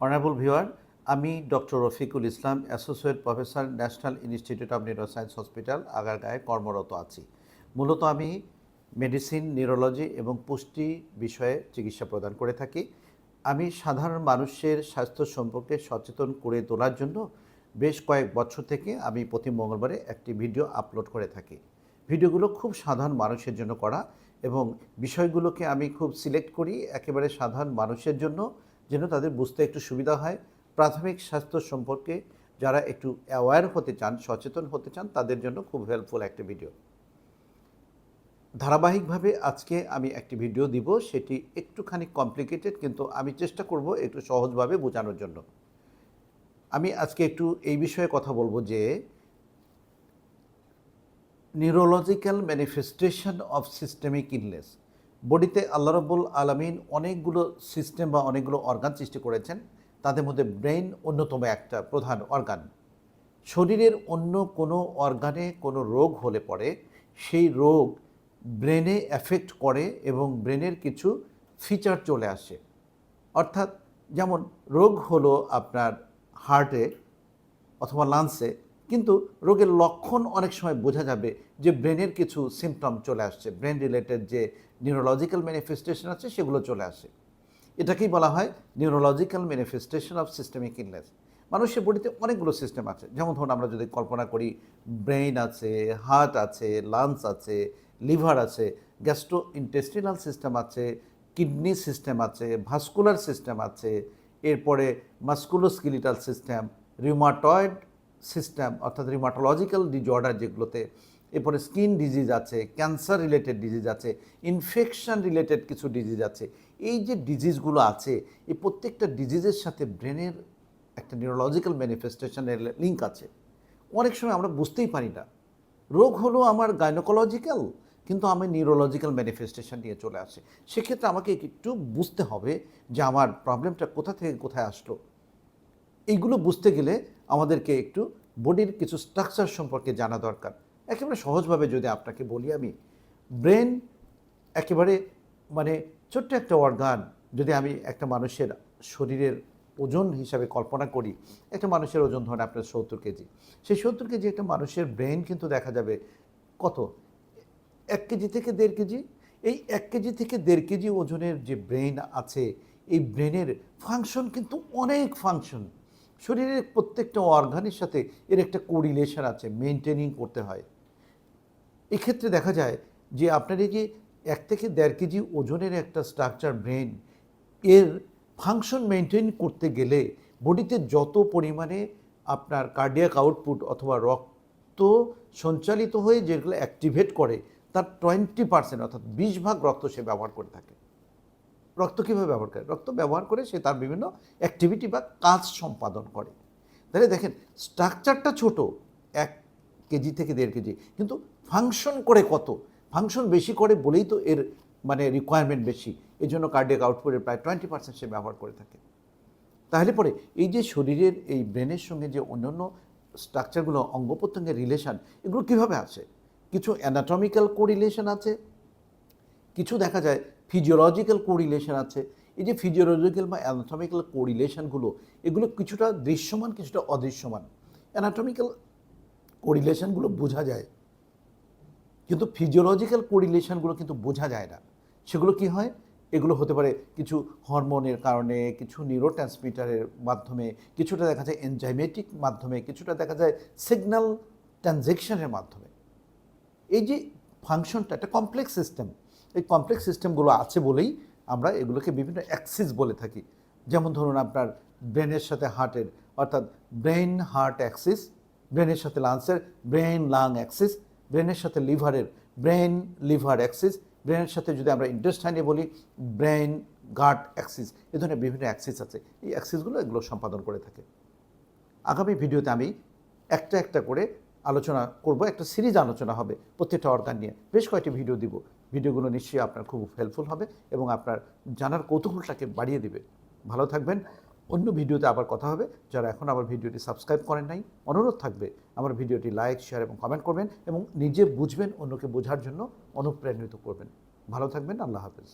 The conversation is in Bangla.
অনারেবল ভিউয়ার আমি doctor Rafiqul Islam associate professor national institute of neuroscience hospital আগারগাঁয়ে কর্মরত আছি। মূলত আমি মেডিসিন নিউরোলজি এবং পুষ্টি বিষয়ে চিকিৎসা প্রদান করে থাকি। আমি সাধারণ মানুষের স্বাস্থ্য সম্পর্কে সচেতন করে তোলার জন্য বেশ কয়েক বছর থেকে আমি প্রতি মঙ্গলবারে একটি ভিডিও আপলোড করে থাকি। ভিডিওগুলো খুব সাধারণ মানুষের জন্য করা এবং বিষয়গুলোকে আমি খুব সিলেক্ট করি, একেবারে সাধারণ মানুষের জন্য। যেন তাদের বুঝতে একটু সুবিধা হয়। প্রাথমিক স্বাস্থ্য সম্পর্কে যারা একটু অ্যাওয়্যার হতে চান, সচেতন হতে চান, তাদের জন্য খুব হেল্পফুল একটা ভিডিও ধারাবাহিকভাবে আজকে আমি একটি ভিডিও দিব, সেটি একটুখানি কমপ্লিকেটেড কিন্তু আমি চেষ্টা করব একটু সহজভাবে বোঝানোর জন্য। আমি আজকে একটু এই বিষয়ে কথা বলব যে neurological manifestation of systemic illness বডিতে আল্লাহ রব্বুল আলমিন অনেকগুলো সিস্টেম বা অনেকগুলো অর্গান সৃষ্টি করেছেন। তাদের মধ্যে ব্রেন অন্যতম একটা প্রধান অর্গান শরীরের অন্য কোনো অর্গানে কোনো রোগ হলে পরে সেই রোগ ব্রেনে এফেক্ট করে এবং ব্রেনের কিছু ফিচার চলে আসে। অর্থাৎ যেমন রোগ হলো আপনার হার্টে অথবা লাংসে কিন্তু রোগের লক্ষণ অনেক সময় বোঝা যাবে যে ব্রেনের কিছু সিমটম চলে আসছে। ব্রেন রিলেটেড যে নিউরোলজিক্যাল ম্যানিফেস্টেশন আছে, সেগুলো চলে আসে। এটাকেই বলা হয় neurological manifestation of systemic illness মানুষের বডিতে অনেকগুলো সিস্টেম আছে। যেমন ধরুন, আমরা যদি কল্পনা করি ব্রেইন আছে, হার্ট আছে, লাংস আছে, লিভার আছে গ্যাস্ট্রো ইন্টেস্টিনাল সিস্টেম আছে, কিডনি সিস্টেম আছে ভাস্কুলার সিস্টেম আছে, এরপরে মাস্কুলোস্কিলিটাল সিস্টেম রিউমাটয়েড সিস্টেম অর্থাৎ রিমাটোলজিক্যাল ডিজঅর্ডার যেগুলোতে, এরপরে স্কিন ডিজিজ আছে ক্যান্সার রিলেটেড ডিজিজ আছে ইনফেকশন রিলেটেড কিছু ডিজিজ আছে, এই যে ডিজিজগুলো আছে, এই প্রত্যেকটা ডিজিজের সাথে ব্রেনের একটা নিউরোলজিক্যাল ম্যানিফেস্টেশনের লিঙ্ক আছে। অনেক সময় আমরা বুঝতেই পারি না। রোগ হলো আমার গাইনোকোলজিক্যাল কিন্তু আমি নিউরোলজিক্যাল ম্যানিফেস্টেশন নিয়ে চলে আসে সেক্ষেত্রে আমাকে একটু বুঝতে হবে যে আমার প্রবলেমটা কোথা থেকে কোথায় আসলো? এইগুলো বুঝতে গেলে আমাদেরকে একটু বডির কিছু স্ট্রাকচার সম্পর্কে জানা দরকার। একেবারে সহজভাবে যদি আপনাকে বলি আমি ব্রেন একেবারে মানে ছোট্ট একটা অর্গান যদি আমি একটা মানুষের শরীরের ওজন হিসাবে কল্পনা করি, একটা মানুষের ওজন ধরেন আপনার সত্তর কেজি, সেই সত্তর কেজি একটা মানুষের ব্রেন কিন্তু দেখা যাবে কত? এক কেজি থেকে দেড় কেজি? এই এক কেজি থেকে দেড় কেজি ওজনের যে ব্রেন আছে, এই ব্রেনের ফাংশন কিন্তু অনেক ফাংশন শরীরের প্রত্যেকটা অর্গানের সাথে এর একটা কোরিলেশন আছে মেনটেনিং করতে হয়। এক্ষেত্রে দেখা যায় যে আপনার এই যে এক থেকে দেড় কেজি ওজনের একটা স্ট্রাকচার ব্রেন এর ফাংশন মেনটেন করতে গেলে বডিতে যত পরিমাণে আপনার কার্ডিয়াক আউটপুট অথবা রক্ত সঞ্চালিত হয়ে যেগুলো অ্যাক্টিভেট করে, তার টোয়েন্টি পার্সেন্ট অর্থাৎ বিশ ভাগ রক্ত সে ব্যবহার করে থাকে। রক্ত কীভাবে ব্যবহার করে? রক্ত ব্যবহার করে সে তার বিভিন্ন অ্যাক্টিভিটি বা কাজ সম্পাদন করে। তাহলে দেখেন স্ট্রাকচারটা ছোট, এক কেজি থেকে দেড় কেজি, কিন্তু ফাংশন করে কত? ফাংশন বেশি করে বলেই তো এর মানে রিকোয়ারমেন্ট বেশি। এই জন্য কার্ডিয়াক আউটপুটের প্রায় টোয়েন্টি পার্সেন্ট সে ব্যবহার করে থাকে। তাহলে পরে এই যে শরীরের এই ব্রেনের সঙ্গে যে অন্যান্য স্ট্রাকচারগুলো অঙ্গ প্রত্যঙ্গের রিলেশান এগুলো কীভাবে আছে কিছু অ্যানাটমিক্যাল কোরিলেশন আছে। কিছু দেখা যায় ফিজিওলজিক্যাল কোরিলেশন আছে। এই যে ফিজিওলজিক্যাল বা অ্যানাটমিক্যাল কোরিলেশনগুলো এগুলো কিছুটা দৃশ্যমান, কিছুটা অদৃশ্যমান। অ্যানাটমিক্যাল কোরিলেশনগুলো বোঝা যায়। কিন্তু ফিজিওলজিক্যাল কোরিলেশনগুলো কিন্তু বোঝা যায় না। সেগুলো কি হয়? এগুলো হতে পারে কিছু হরমোনের কারণে, কিছু নিউরো ট্রান্সমিটারের মাধ্যমে, কিছুটা দেখা যায় এনজাইমেটিক মাধ্যমে, কিছুটা দেখা যায় সিগন্যাল ট্রানজেকশনের মাধ্যমে। এই যে ফাংশনটা একটা কমপ্লেক্স সিস্টেম এই কমপ্লেক্স সিস্টেমগুলো আছে বলেই আমরা এগুলোকে বিভিন্ন অ্যাক্সিস বলে থাকি। যেমন ধরুন আপনার ব্রেনের সাথে হার্টের অর্থাৎ ব্রেন হার্ট অ্যাক্সিস ব্রেনের সাথে লাংসের ব্রেন লাং অ্যাক্সিস ব্রেনের সাথে লিভারের ব্রেন লিভার অ্যাক্সিস ব্রেনের সাথে যদি আমরা ইন্টেস্টাইনে বলি ব্রেন গার্ড অ্যাক্সিস এ ধরনের বিভিন্ন অ্যাক্সিস আছে। এই অ্যাক্সিসগুলো এগুলো সম্পাদন করে থাকে। আগামী ভিডিওতে আমি একটা একটা করে আলোচনা করব। একটা সিরিজ আলোচনা হবে প্রত্যেকটা অর্গান নিয়ে। বেশ কয়েকটি ভিডিও দিব। ভিডিওগুলো নিশ্চয়ই আপনার খুব হেল্পফুল হবে এবং আপনার জানার কৌতূহলটাকে বাড়িয়ে দেবে। ভালো থাকবেন। অন্য ভিডিওতে আবার কথা হবে। যারা এখন আমার ভিডিওটি সাবস্ক্রাইব করেন নাই, অনুরোধ থাকবে আমার ভিডিওটি লাইক শেয়ার এবং কমেন্ট করবেন এবং নিজে বুঝবেন অন্যকে বোঝার জন্য অনুপ্রাণিত করবেন। ভালো থাকবেন। আল্লাহ হাফেজ।